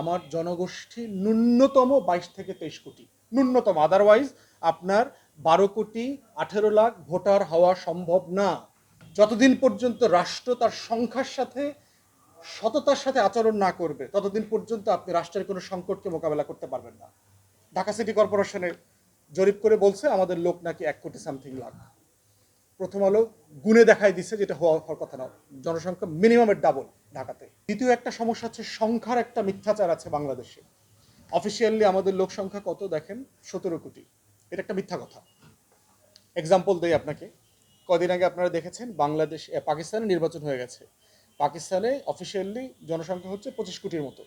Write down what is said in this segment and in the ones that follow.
আমার জনগোষ্ঠী ন্যূনতম বাইশ থেকে তেইশ কোটি। ন্যূনতম আদারওয়াইজ আপনার বারো কোটি আঠেরো লাখ ভোটার হওয়া সম্ভব না। যতদিন পর্যন্ত রাষ্ট্র তার সংখ্যার সাথে, সততার সাথে আচরণ না করবে, ততদিন পর্যন্ত আপনি রাষ্ট্রের কোনো সংকটকে মোকাবেলা করতে পারবেন না। ঢাকা সিটি কর্পোরেশনের জরিপ করে বলছে, আমাদের লোক নাকি এক কোটি সামথিং লাখ। প্রথম আলো গুণে দেখাই দিছে যেটা হওয়া হওয়ার কথা না। জনসংখ্যা মিনিমামের ডাবল ঢাকাতে। দ্বিতীয় একটা সমস্যা হচ্ছে সংখ্যার একটা মিথ্যাচার আছে বাংলাদেশে। অফিসিয়ালি আমাদের লোক সংখ্যা কত দেখেন? সতেরো কোটি। এটা একটা মিথ্যা কথা। এক্সাম্পল দেই আপনাকে। কদিন আগে আপনারা দেখেছেন বাংলাদেশ পাকিস্তানে নির্বাচন হয়ে গেছে। পাকিস্তানে অফিসিয়ালি জনসংখ্যা হচ্ছে পঁচিশ কোটির মতো।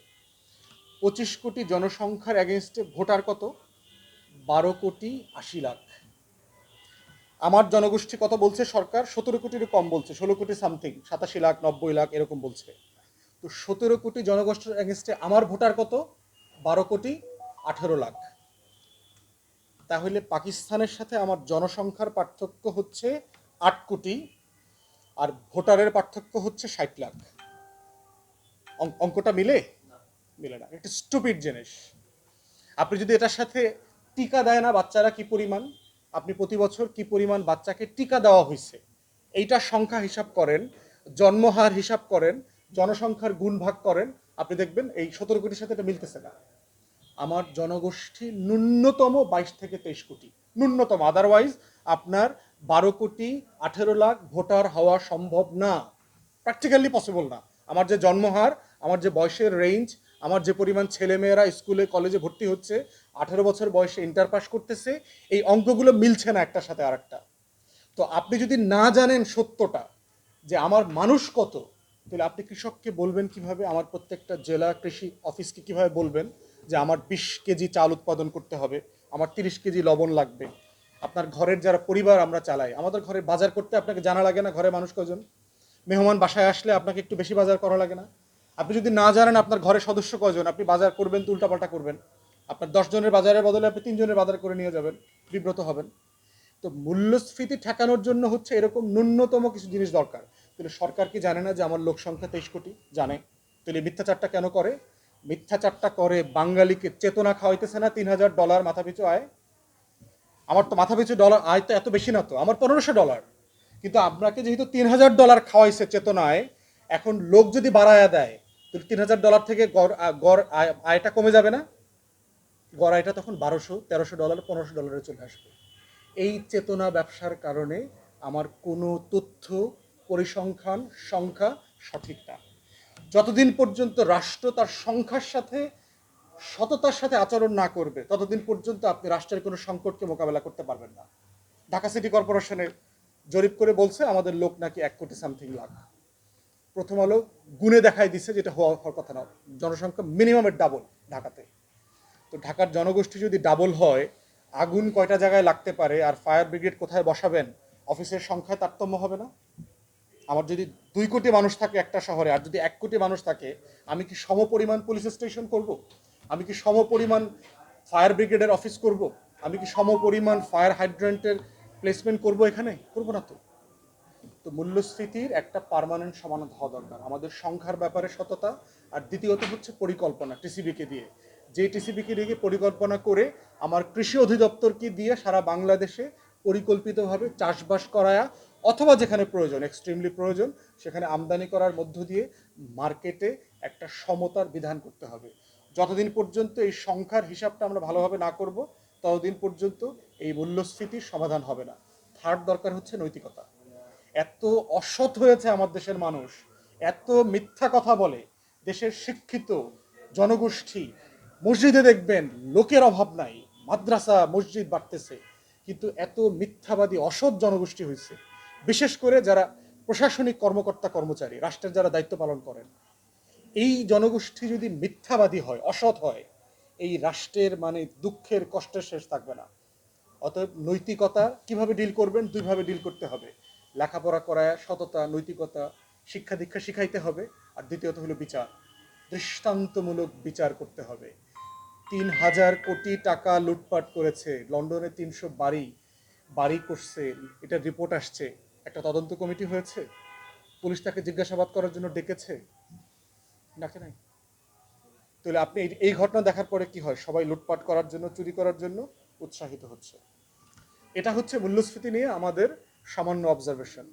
পঁচিশ কোটি জনসংখ্যার অ্যাগেনস্টে ভোটার কত? বারো কোটি আশি লাখ। আমার জনগোষ্ঠী কত বলছে? সরকার সতেরো কোটিরও কম বলছে ষোলো কোটি সামথিং সাতাশি লাখ নব্বই লাখ এরকম বলছে। তো সতেরো কোটি জনগোষ্ঠীর অ্যাগেনস্টে আমার ভোটার কত? বারো কোটি আঠেরো লাখ। তাহলে পাকিস্তানের সাথে আমার জনসংখ্যার পার্থক্য হচ্ছে আট কোটি আর ভোটারের পার্থক্য হচ্ছে ষাট লাখ। অঙ্ক- অঙ্কটা মিলে? মিলে না। একটা স্টুপিড জিনিস। আপনি যদি এটার সাথে টিকা দেয় না বাচ্চারা কি পরিমাণ? আপনি প্রতি বছর কি পরিমাণ বাচ্চাকে টিকা দেওয়া হয়েছে? এইটার সংখ্যা হিসাব করেন, জন্মহার হিসাব করেন, জনসংখ্যার গুণ ভাগ করেন, আপনি দেখবেন এই সতেরো কোটির সাথে এটা মিলতেছে না। আমার জনগোষ্ঠী ন্যূনতম বাইশ থেকে তেইশ কোটি। ন্যূনতম আদারওয়াইজ আপনার বারো কোটি আঠেরো লাখ ভোটার হওয়া সম্ভব না। প্র্যাকটিক্যালি পসিবল না। আমার যে জন্মহার, আমার যে বয়সের রেঞ্জ আমার যে পরিমাণ ছেলেমেয়েরা স্কুলে, কলেজে ভর্তি হচ্ছে, আঠেরো বছর বয়সে ইন্টার পাস করতেছে, এই অঙ্কগুলো মিলছে না একটার সাথে আরেকটা। তো আপনি যদি না জানেন সত্যটা, যে আমার মানুষ কত, তাহলে আপনি কৃষককে বলবেন কীভাবে, আমার প্রত্যেকটা জেলা কৃষি অফিসকে কীভাবে বলবেন, যে আমার বিশ কেজি চাল উৎপাদন করতে হবে, আমার তিরিশ কেজি লবণ লাগবে। আপনার ঘরের যারা পরিবার আমরা চালাই, আমাদের ঘরে বাজার করতে আপনাকে জানা লাগে না ঘরে মানুষ কজন? মেহমান বাসায় আসলে আপনাকে একটু বেশি বাজার করা লাগে না? আপনি যদি না জানেন আপনার ঘরের সদস্য কজন আপনি বাজার করবেন তো উল্টাপাল্টা করবেন। আপনার জনের বাজারের বদলে আপনি তিনজনের বাজার করে নিয়ে যাবেন, বিব্রত হবেন। তো মূল্যস্ফীতি ঠেকানোর জন্য হচ্ছে এরকম ন্যূনতম কিছু জিনিস দরকার। তাহলে সরকার কি জানে না যে আমার লোক সংখ্যা তেইশ কোটি? জানে। তাহলে মিথ্যাচারটা কেন করে? মিথ্যাচারটা করে বাঙালিকে চেতনা খাওয়াইতেছে না তিন হাজার ডলার মাথাপিছু আয়? আমার তো মাথাপিছু ডলার আয় তো এত বেশি না তো, আমার পনেরোশো ডলার। কিন্তু আপনাকে যেহেতু তিন হাজার ডলার খাওয়াইছে চেতনায়, এখন লোক যদি বাড়ায়া দেয় তিন হাজার ডলার থেকে গড় গড় আয়- আয়টা কমে যাবে না। গড় আয়টা তখন বারোশো, তেরোশো ডলার পনেরোশো ডলারে চলে আসবে। এই চেতনা ব্যবসার কারণে আমার কোনো তথ্য পরিসংখ্যান সংখ্যা সঠিক না। যতদিন পর্যন্ত রাষ্ট্র তার সংখ্যার সাথে, সততার সাথে আচরণ না করবে, ততদিন পর্যন্ত আপনি রাষ্ট্রের কোনো সংকটকে মোকাবেলা করতে পারবেন না। ঢাকা সিটি কর্পোরেশনে জরিপ করে বলছে, আমাদের লোক নাকি এক কোটি সামথিং লাখ। প্রথম আলো গুণে দেখাই দিছে যেটা হওয়া হওয়ার কথা না। জনসংখ্যা মিনিমামের ডাবল ঢাকাতে। তো ঢাকার জনগোষ্ঠী যদি ডাবল হয়, আগুন কয়টা জায়গায় লাগতে পারে আর ফায়ার ব্রিগেড কোথায় বসাবেন? অফিসের সংখ্যায় তারতম্য হবে না? আমার যদি দুই কোটি মানুষ থাকে একটা শহরে, আর যদি এক কোটি মানুষ থাকে, আমি কি সমপরিমাণ পুলিশ স্টেশন করব? আমি কি সমপরিমাণ ফায়ার ব্রিগেডের অফিস করব? আমি কি সমপরিমাণ ফায়ার হাইড্রেন্টের প্লেসমেন্ট করব এখানে? করব না তো। তো মূল্যস্ফীতির একটা পার্মানেন্ট সমাধান হওয়া দরকার। আমাদের সংখ্যার ব্যাপারে সততা, আর দ্বিতীয়ত হচ্ছে পরিকল্পনা টিসিবিকে দিয়ে। যে টিসিবিকে দিয়ে পরিকল্পনা করে আমার কৃষি অধিদপ্তরকে দিয়ে সারা বাংলাদেশে পরিকল্পিতভাবে চাষবাস করায়া, অথবা যেখানে প্রয়োজন এক্সট্রিমলি প্রয়োজন, সেখানে আমদানি করার মধ্য দিয়ে মার্কেটে একটা সমতার বিধান করতে হবে। যতদিন পর্যন্ত এই সংখ্যার হিসাবটা আমরা ভালোভাবে না করব, ততদিন পর্যন্ত এই মূল্যস্ফীতির সমাধান হবে না। থার্ড দরকার হচ্ছে নৈতিকতা। এত অসৎ হয়েছে আমার দেশের মানুষ, এত মিথ্যা কথা বলে, দেশের শিক্ষিত জনগোষ্ঠী, মসজিদে দেখবেন লোকের অভাব নাই, মাদ্রাসা, মসজিদ বাড়তেছে, কিন্তু এত মিথ্যাবাদী, অসৎ জনগোষ্ঠী হয়েছে। বিশেষ করে যারা প্রশাসনিক কর্মকর্তা, কর্মচারী, রাষ্ট্রের যারা দায়িত্ব পালন করেন, এই জনগোষ্ঠী যদি মিথ্যাবাদী হয়, অসৎ হয়, এই রাষ্ট্রের মানে দুঃখের কষ্টের শেষ থাকবে না। অতএব নৈতিকতা কীভাবে ডিল করবেন, দুইভাবে ডিল করতে হবে। লেখাপড়া করায় সততা, নৈতিকতা, শিক্ষা দীক্ষা শিখাইতে হবে। আর দ্বিতীয়ত হলো বিচার। দৃষ্টান্তমূলক বিচার করতে হবে। তিন হাজার কোটি টাকা লুটপাট করেছে। লন্ডনে তিনশো বাড়ি বাড়ি করছে। এটা রিপোর্ট আসছে। একটা তদন্ত কমিটি হয়েছে। পুলিশ তাকে জিজ্ঞাসাবাদ করার জন্য ডেকেছে। ডাকে নাই? তাহলে আপনি এই- এই ঘটনা দেখার পরে কি হয়? সবাই লুটপাট করার জন্য, চুরি করার জন্য উৎসাহিত হচ্ছে। এটা হচ্ছে মূল্যস্ফীতি নিয়ে আমাদের সামান্য অবজারভেশন